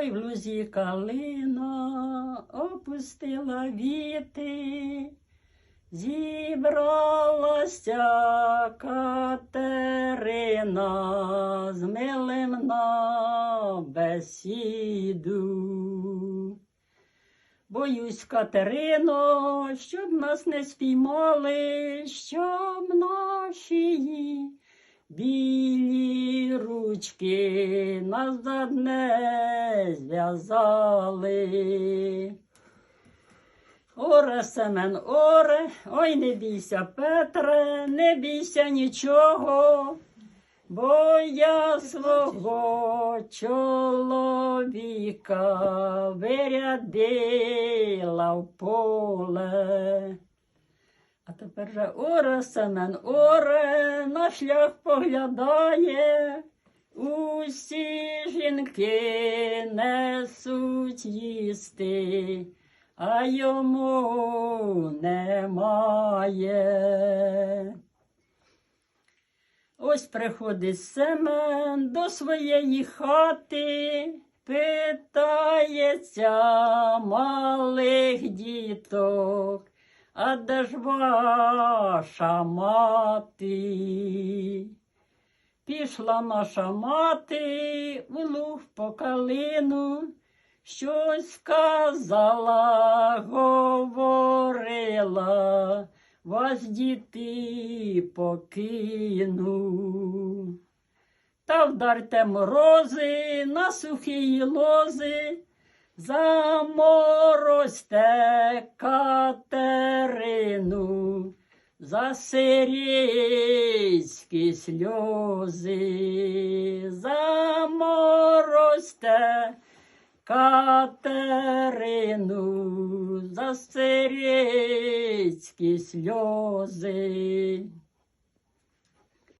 Ой, в лузі калина опустила віти, зібралася Катерина з милим на бесіду. Боюсь, Катерино, щоб нас не спіймали, щоб наші білі ручки назад не зв'язали. Оре, Семен, оре, ой, не бійся, Петре, не бійся нічого, бо я свого чоловіка вирядила в поле. А тепер же оре, Семен, оре, на шлях поглядає, усі жінки несуть їсти, а йому немає. Ось приходить Семен до своєї хати, питається малих діток, а де ж ваша мати? Пішла наша мати в луг по калину, щось сказала, говорила, вас діти покину. Та вдарте морози на сухі лози, заморозьте Катерину, за сирійські сльози, заморозьте Катерину, за сирійські сльози.